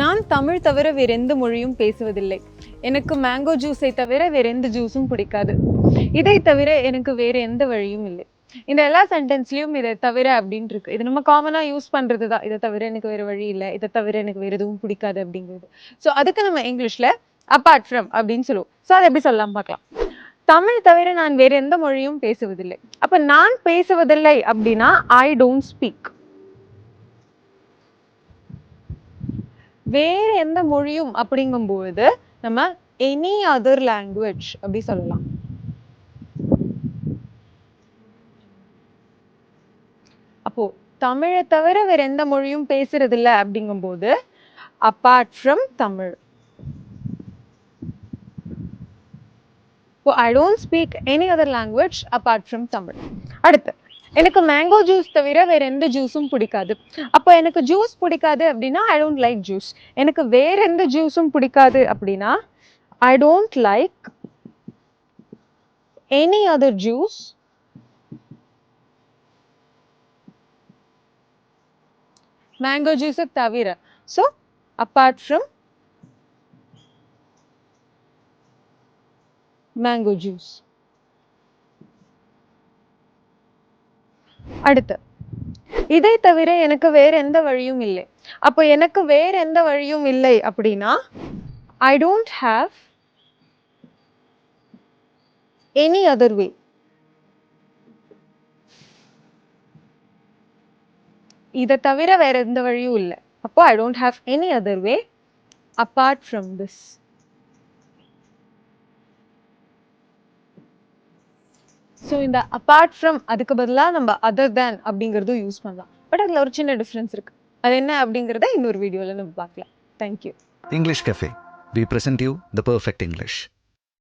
நான் தமிழ் தவிர வேற எந்த மொழியும் பேசுவதில்லை. எனக்கு மேங்கோ ஜூஸை தவிர வேற எந்த ஜூஸும் பிடிக்காது. இதை தவிர எனக்கு வேற எந்த வழியும் இல்லை. இந்த எல்லா சென்டென்ஸ்லயும் இதை தவிர அப்படின்னு இருக்கு. இது நம்ம காமனா யூஸ் பண்றது தான். இதை தவிர எனக்கு வேற வழி இல்லை. இதை தவிர எனக்கு வேற எதுவும் பிடிக்காது அப்படிங்கிறது. ஸோ அதுக்கு நம்ம இங்கிலீஷ்ல அப்பார்ட் ஃப்ரம் அப்படின்னு சொல்லுவோம். ஸோ அதை எப்படி சொல்லலாம் பார்க்கலாம். தமிழ் தவிர நான் வேற எந்த மொழியும் பேசுவதில்லை. அப்ப நான் பேசுவதில்லை அப்படின்னா ஐ டோன்ட் ஸ்பீக் வேற எந்த மொழியும் அப்படிங்கும்போது நம்ம எனி அதர் லாங்குவேஜ் அப்படி சொல்லலாம். அப்போ தமிழை தவிர வேற எந்த மொழியும் பேசுறது இல்ல அப்படிங்கும்போது அப்பார்ட் ஃப்ரம் தமிழ். இப்போ I don't speak any other language apart from Tamil. அடுத்து எனக்கு மேங்கோ ஜூஸ் தவிர வேற எந்த ஜூஸும் பிடிக்காது. அப்போ எனக்கு ஜூஸ் பிடிக்காது அப்படின்னா ஐ டோன்ட் லைக் ஜூஸ் எனக்கு வேற எந்த ஜூஸும் பிடிக்காது அப்படின்னா I don't like any other juice mango ஜூஸை தவிர. So apart from mango juice அடுத்து. இதை தவிர எனக்கு வேற எந்த வழியும் இல்லை. அப்போ எனக்கு வேற எந்த வழியும் இல்லை அப்படின்னா I don't have any other way இதை தவிர வேற எந்த வழியும் இல்லை. அப்போ I don't have any other way apart from this so இந்த அப்பார்ட் ஃப்ரம் அதுக்கு பதிலாக நம்ம அதர் தேன் அப்படிங்கிறதும் யூஸ் பண்ணலாம். பட் அதில் ஒரு சின்ன டிஃப்ரென்ஸ் இருக்கு. அது என்ன அப்படிங்கிறத இன்னொரு வீடியோவில் நம்ம பார்க்கலாம். Thank you English cafe we present you the perfect English